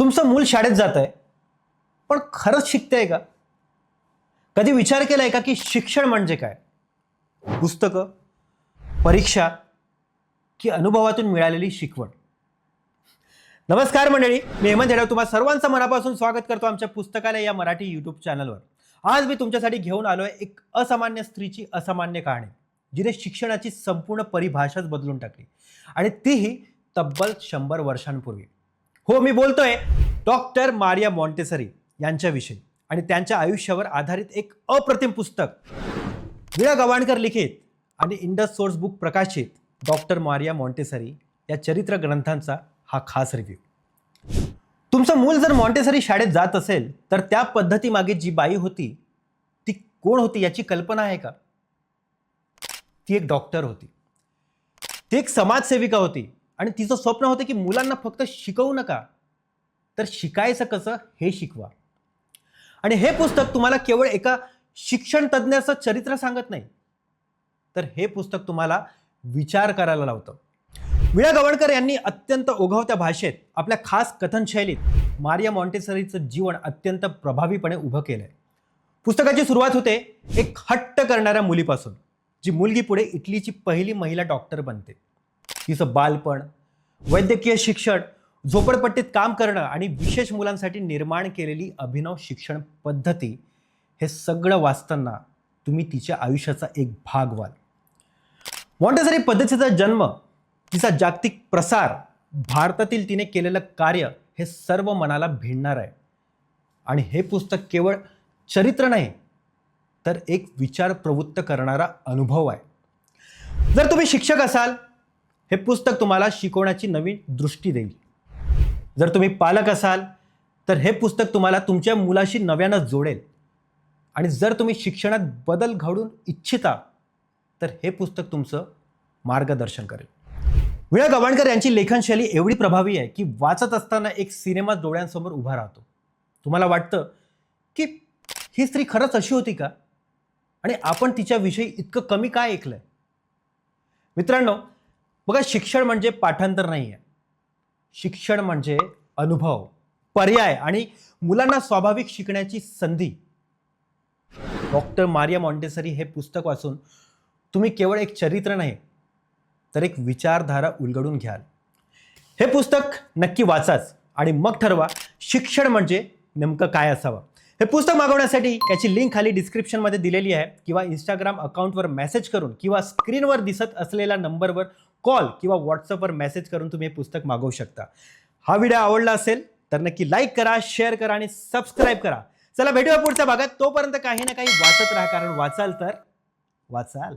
तुमचं मूल शाळेत जात आहे. पण खरंच शिकतंय का? कधी विचार केला आहे का की शिक्षण म्हणजे काय? पुस्तकं परीक्षा की अनुभवातून मिळालेली शिकवण. नमस्कार मंडळी मी हेमंत हेडव तुम्हाला सर्वांचं मनापासून स्वागत करतो आमच्या पुस्तकालय या मराठी यूट्यूब चॅनलवर आज मी तुमच्यासाठी घेऊन आलो आहे एक असामान्य स्त्रीची असामान्य कहाणी जिने शिक्षणाची संपूर्ण परिभाषाच बदलून टाकली. आणि तीही तब्बल शंभर वर्षांपूर्वी. हो मी बोलतोय. डॉक्टर मारिया मॉन्टेसरी यांच्याविषयी आणि त्यांच्या आयुष्यावर आधारित एक अप्रतिम पुस्तक. विळा गवाणकर लिखित आणि इंडस सोर्स बुक प्रकाशित डॉक्टर मारिया मॉन्टेसरी या चरित्र ग्रंथांचा हा खास रिव्ह्यू. तुमचं मूल जर मॉन्टेसरी शाळेत जात असेल तर त्या पद्धतीमागे जी बाई होती ती कोण होती याची कल्पना आहे का? ती एक डॉक्टर होती. ती एक समाजसेविका होती. आणि तिचं स्वप्न होतं की मुलांना फक्त शिकवू नका तर शिकायचं कसं हे शिकवा. आणि हे पुस्तक तुम्हाला केवळ एका शिक्षण तज्ज्ञाचं चरित्र सांगत नाही तर हे पुस्तक तुम्हाला विचार करायला लावतं. विळा गवणकर यांनी अत्यंत ओघवत्या भाषेत आपल्या खास कथनशैलीत मारिया मॉन्टेसरीचं जीवन अत्यंत प्रभावीपणे उभं केलंय. पुस्तकाची सुरुवात होते एक हट्ट करणाऱ्या मुलीपासून जी मुलगी पुढे इटलीची पहिली महिला डॉक्टर बनते. तिचं बालपण वैद्यकीय शिक्षण झोपडपट्टीत काम करणं आणि विशेष मुलांसाठी निर्माण केलेली अभिनव शिक्षण पद्धती हे सगळं वाचताना तुम्ही तिच्या आयुष्याचा एक भाग व्हाल. मॉन्टेसरी पद्धतीचा जन्म तिचा जागतिक प्रसार भारतातील तिने केलेलं कार्य हे सर्व मनाला भिडणार आहे. आणि हे पुस्तक केवळ चरित्र नाही तर एक विचार प्रवृत्त करणारा अनुभव आहे. जर तुम्ही शिक्षक असाल हे पुस्तक तुम्हाला शिकवण्याची नवीन दृष्टी देईल. जर तुम्ही पालक असाल तर हे पुस्तक तुम्हाला तुमच्या मुलाशी नव्यानं जोडेल. आणि जर तुम्ही शिक्षणात बदल घडून इच्छिता तर हे पुस्तक तुमचं मार्गदर्शन करेल. विळा गवाणकर यांची लेखनशैली एवढी प्रभावी आहे की वाचत असताना एक सिनेमा डोळ्यांसमोर उभा राहतो. तुम्हाला वाटतं की ही स्त्री खरंच अशी होती का? आणि आपण तिच्याविषयी इतकं कमी काय ऐकलंय? मित्रांनो बघा शिक्षण म्हणजे पाठांतर नाही आहे शिक्षण म्हणजे अनुभव पर्याय आणि मुलांना स्वाभाविक शिकण्याची संधी. डॉक्टर मारिया मॉन्टेसरी हे पुस्तक वाचून तुम्ही केवळ एक चरित्र नाही तर एक विचारधारा उलगडून घ्याल. हे पुस्तक नक्की वाचाच आणि मग ठरवा शिक्षण म्हणजे नेमकं काय असावं. हे पुस्तक मागवण्यासाठी याची लिंक खाली डिस्क्रिप्शनमध्ये दिलेली आहे किंवा इंस्टाग्राम अकाउंटवर मेसेज करून किंवा स्क्रीनवर दिसत असलेल्या नंबरवर कॉल किंवा व्हॉट्सअपवर मेसेज करून तुम्ही हे पुस्तक मागवू शकता. हा व्हिडिओ आवडला असेल तर नक्की लाईक करा शेअर करा आणि सबस्क्राईब करा. चला भेटूया पुढच्या भागात. तोपर्यंत काही ना काही वाचत राहा कारण वाचाल तर वाचाल.